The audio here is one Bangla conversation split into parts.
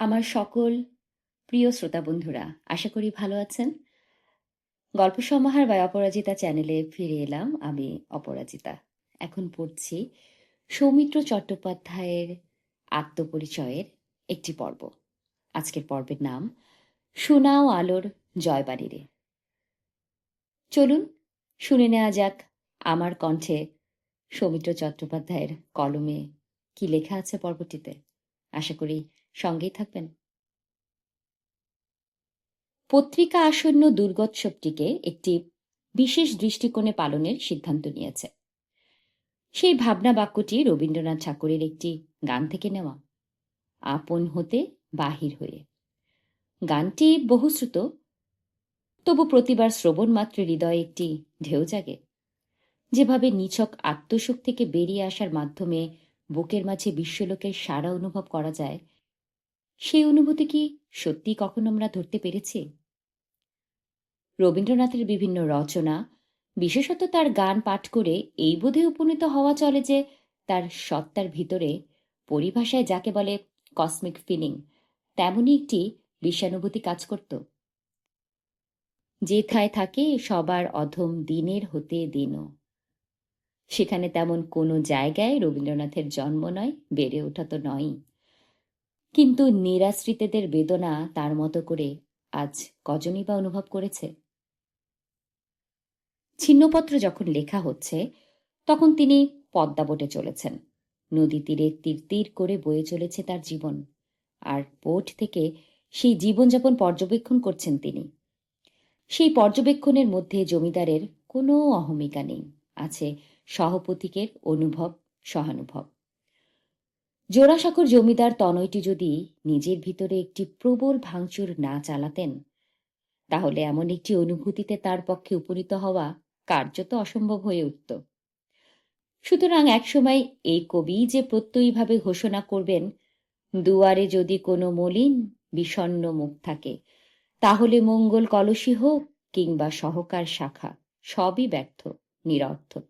আমার সকল প্রিয় শ্রোতা বন্ধুরা, আশা করি ভালো আছেন। গল্প সমাহার বা অপরাজিতা চ্যানেলে ফিরে এলাম আমি, অপরাজিতা। এখন পড়ছি সৌমিত্র চট্টোপাধ্যায়ের আত্মপরিচয়ের একটি পর্ব। আজকের পর্বের নাম সুনাও আলোর জয়বাড়িরে চলুন শুনে নেওয়া যাক আমার কণ্ঠে সৌমিত্র চট্টোপাধ্যায়ের কলমে কি লেখা আছে পর্বটিতে। আশা করি সঙ্গেই থাকবেন। পত্রিকা আসন্ন দুর্গোৎসবটিকে একটি বিশেষ দৃষ্টিকোণে পালনের সিদ্ধান্ত নিয়েছে। সেই ভাবনা বাক্যটি রবীন্দ্রনাথ ঠাকুরের একটি গান থেকে নেওয়া। আপন হতে বাহির হয়ে। গানটি বহুশ্রুত, তবু প্রতিবার শ্রবণ মাত্র হৃদয়ে একটি ঢেউ জাগে। যেভাবে নিছক আত্মসুখ থেকে বেরিয়ে আসার মাধ্যমে বুকের মাঝে বিশ্বলোকের সারা অনুভব করা যায় সেই অনুভূতি কি সত্যি কখনো আমরা ধরতে পেরেছি? রবীন্দ্রনাথের বিভিন্ন রচনা, বিশেষত তার গান পাঠ করে এই বোধে উপনীত হওয়া চলে যে তার সত্তার ভিতরে পরিভাষায় যাকে বলে কসমিক ফিলিং তেমনই একটি বিশ্বানুভূতি কাজ করত। যেথায় থাকে সবার অধম দিনের হতে দিনও। সেখানে তেমন কোনো জায়গায় রবীন্দ্রনাথের জন্ম নয়, বেড়ে ওঠা তো নয়ই। কিন্তু নিরাশ্রিতদের বেদনা তার মতো করে আজ কজনই বা অনুভব করেছে? ছিন্নপত্র যখন লেখা হচ্ছে, তখন তিনি পদ্মাবটে চলেছেন। নদী তীরে তীর তীর করে বয়ে চলেছে তার জীবন। আর বোট থেকে সেই জীবনযাপন পর্যবেক্ষণ করছেন তিনি। সেই পর্যবেক্ষণের মধ্যে জমিদারের কোনো অহমিকা নেই। আছে সহপতিকের অনুভব, সহানুভব। জোড়াসাঁকোর জমিদার তনয়টি যদি নিজের ভিতরে একটি প্রবল ভাঙচুর না চালাতেন, তাহলে এমন একটি অনুভূতিতে তার পক্ষে উপনীত হওয়া কার্যত অসম্ভব হয়ে উঠত। সুতরাং একসময় এই কবি যে প্রত্যয়ীভাবে ঘোষণা করবেন, দুয়ারে যদি কোনো মলিন বিষণ্ন মুখ থাকে, তাহলে মঙ্গল কলসী হোক কিংবা সহকার শাখা, সবই ব্যর্থ, নিরর্থক।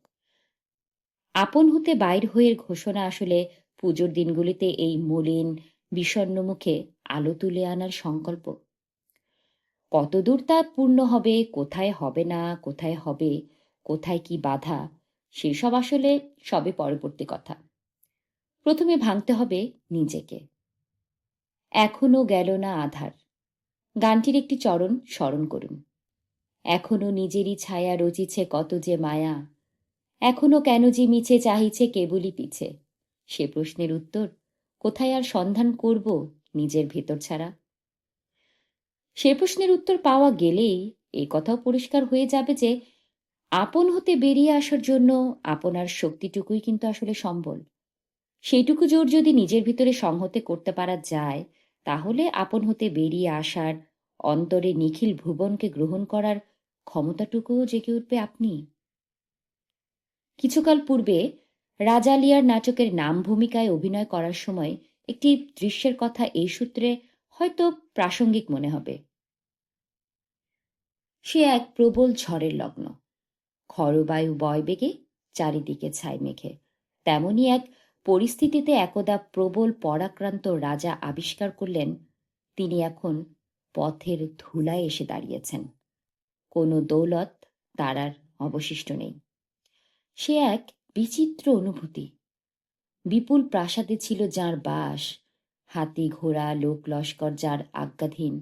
আপন হতে বাইর হয়ে ঘোষণা আসলে পুজোর দিনগুলিতে এই মলিন বিষণ্ন মুখে আলো তুলে আনার সংকল্প। কতদূর তা পূর্ণ হবে, কোথায় হবে না, কোথায় হবে, কোথায় কি বাধা, সেসব আসলে সবে পরবর্তী কথা। প্রথমে ভাঙতে হবে নিজেকে। এখনও গেল না আধার। গানটির একটি চরণ স্মরণ করুন। এখনও নিজেরই ছায়া রচিছে কত যে মায়া। এখনও কেন যে মিছে চাহিছে কেবলই পিছে। সে প্রশ্নের উত্তর কোথায় আর সন্ধান করব নিজের ভেতর ছাড়া? সে প্রশ্নের উত্তর পাওয়া গেলেই এ কথাও পরিষ্কার হয়ে যাবে যে আপন হতে বেরিয়ে আসার জন্য আপনার শক্তিটুকুই কিন্তু আসলে সম্বল। সেইটুকু জোর যদি নিজের ভিতরে সংহতে করতে পারা যায়, তাহলে আপন হতে বেরিয়ে আসার অন্তরে নিখিল ভুবনকে গ্রহণ করার ক্ষমতাটুকুও জেগে উঠবে আপনি। কিছুকাল পূর্বে রাজালিয়ার নাটকের নাম ভূমিকায় অভিনয় করার সময় একটি দৃশ্যের কথা এই সূত্রে হয়তো প্রাসঙ্গিক মনে হবে। সে এক প্রবল ঝড়ের লগ্ন। খরবায়ু বয় বেগে চারিদিকে ছাই মেঘে তেমনি এক পরিস্থিতিতে একদা প্রবল পরাক্রান্ত রাজা আবিষ্কার করলেন, তিনি এখন পথের ধুলায় এসে দাঁড়িয়েছেন। কোনো দৌলত তার আর অবশিষ্ট নেই। সে এক বিচিত্র অনুভূতি। বিপুল প্রাসাদে ছিল যার বাস, হাতি ঘোড়া, লোক লস্কর যার আজ্ঞাধীন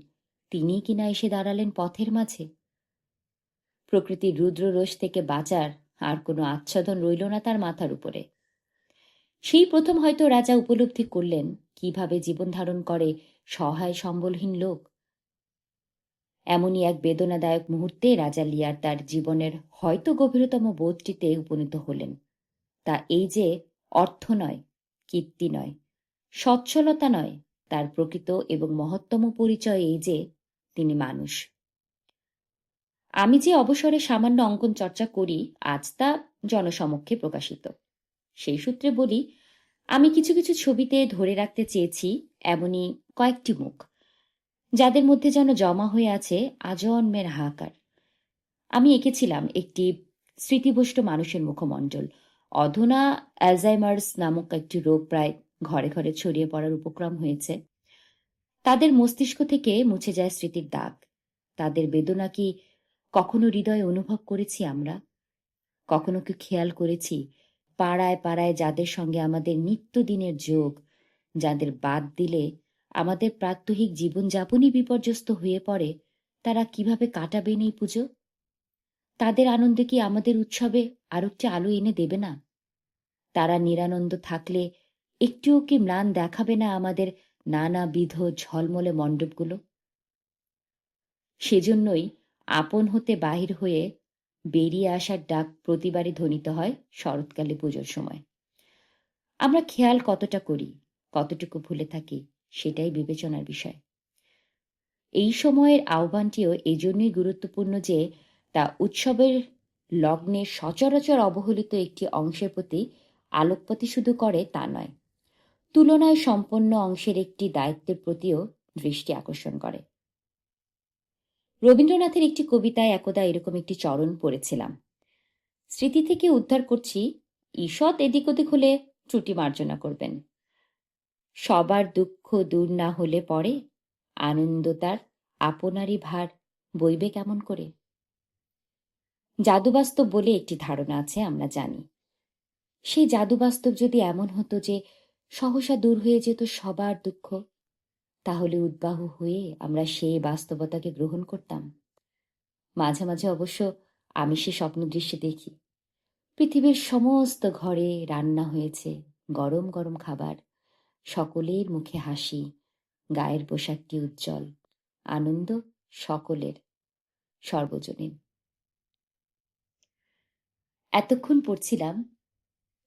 তিনি কিনা এসে দাঁড়ালেন পথের মাঝে। প্রকৃতির রুদ্ররোষ থেকে বাঁচার আর কোনো আচ্ছাদন রইল না তার মাথার উপরে। সেই প্রথম হয়তো রাজা উপলব্ধি করলেন, কীভাবে জীবন ধারণ করে সহায় সম্বলহীন লোক। এমনই এক বেদনাদায়ক মুহূর্তে রাজা লিয়ার তার জীবনের হয়তো গভীরতম বোধটিতে উপনীত হলেন। তা এই যে অর্থ নয়, কীর্তি নয়, সচ্ছলতা নয়, তার প্রকৃত এবং মহত্তম পরিচয় এই যে তিনি মানুষ। আমি যে অবসরে সামান্য অঙ্কন চর্চা করি, আজ তা জনসমক্ষে প্রকাশিত। সেই সূত্রে বলি, আমি কিছু কিছু ছবিতে ধরে রাখতে চেয়েছি এমনই কয়েকটি মুখ, যাদের মধ্যে যেন জমা হয়ে আছে আজন্মের হাহাকার। আমি এঁকেছিলাম একটি স্মৃতিভষ্ট মানুষের মুখমণ্ডল অধুনা অ্যালজাইমার্স নামক একটি রোগ প্রায় ঘরে ঘরে ছড়িয়ে পড়ার উপক্রম হয়েছে। তাদের মস্তিষ্ক থেকে মুছে যায় স্মৃতির দাগ। তাদের বেদনা কি কখনো হৃদয়ে অনুভব করেছি আমরা? কখনো কি খেয়াল করেছি পাড়ায় পাড়ায় যাদের সঙ্গে আমাদের নিত্যদিনের যোগ, যাদের বাদ দিলে আমাদের প্রাত্যহিক জীবনযাপনই বিপর্যস্ত হয়ে পড়ে, তারা কীভাবে কাটাবেন এই পুজো? তাদের আনন্দে কি আমাদের উৎসবে আর একটি আলো এনে দেবে না? তারা নিরানন্দ থাকলে একটুও কি ম্লান দেখাবে না আমাদের নানাবিধ ঝলমলে মণ্ডপগুলো? সেজন্যই আপন হতে বাহির হয়ে বেরিয়ে আসার ডাক প্রতিবারই ধ্বনিত হয় শরৎকালে পুজোর সময়। আমরা খেয়াল কতটা করি, কতটুকু ভুলে থাকি, সেটাই বিবেচনার বিষয়। এই সময়ের আহ্বানটিও এজন্যই গুরুত্বপূর্ণ যে তা উৎসবের লগ্নে সচরাচর অবহেলিত একটি অংশের প্রতি আলোকপাতি শুধু করে তা নয়, তুলনায় সম্পন্ন অংশের একটি দায়িত্বের প্রতিও দৃষ্টি আকর্ষণ করে। রবীন্দ্রনাথের একটি কবিতায় একদা এরকম একটি চরণ পড়েছিলাম। স্মৃতি থেকে উদ্ধার করছি, ঈষৎ এদিক ওদিক হলে ত্রুটি মার্জনা করবেন। সবার দুঃখ দূর না হলে পরে আনন্দ তার আপনারই ভার বইবে কেমন করে? জাদুবাস্তব বলে একটি ধারণা আছে, আমরা জানি। সেই জাদুবাস্তব যদি এমন হতো যে সহসা দূর হয়ে যেত সবার দুঃখ, তাহলে উদ্বাহ হয়ে আমরা সেই বাস্তবতাকে গ্রহণ করতাম। মাঝে মাঝে অবশ্য আমি সে স্বপ্ন দৃশ্যে দেখি। পৃথিবীর সমস্ত ঘরে রান্না হয়েছে, গরম গরম খাবার, সকলের মুখে হাসি, গায়ের পোশাকটি উজ্জ্বল, আনন্দ সকলের, সর্বজনীন। এতক্ষণ পড়ছিলাম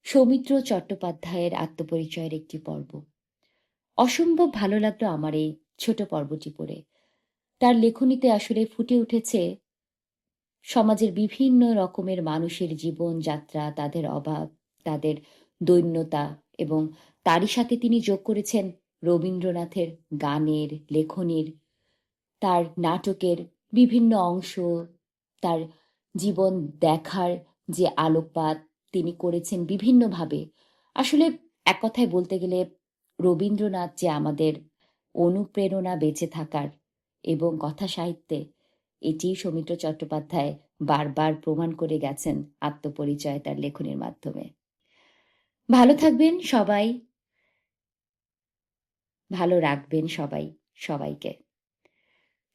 সৌমিত্র চট্টোপাধ্যায়ের আত্মপরিচয়ের একটি পর্ব। অসম্ভব ভালো লাগল আমার এই ছোট পর্বটি পড়ে। তার লেখনীতে আসলে ফুটে উঠেছে সমাজের বিভিন্ন রকমের মানুষের জীবন যাত্রা, তাদের অভাব, তাদের দৈন্যতা এবং তারই সাথে তিনি যোগ করেছেন রবীন্দ্রনাথের গানের, লেখনীর, তার নাটকের বিভিন্ন অংশ, তার জীবন দেখার যে আলোকপাত তিনি করেছেন বিভিন্নভাবে। আসলে এক কথায় বলতে গেলে রবীন্দ্রনাথ যে আমাদের অনুপ্রেরণা বেঁচে থাকার এবং কথা সাহিত্যে এটি সৌমিত্র চট্টোপাধ্যায় বারবার প্রমাণ করে গেছেন আত্মপরিচয় তার লেখনের মাধ্যমে। ভালো থাকবেন সবাই। ভালো রাখবেন সবাই, সবাইকে।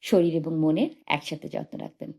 শরীর এবং মনের একসাথে যত্ন রাখবেন।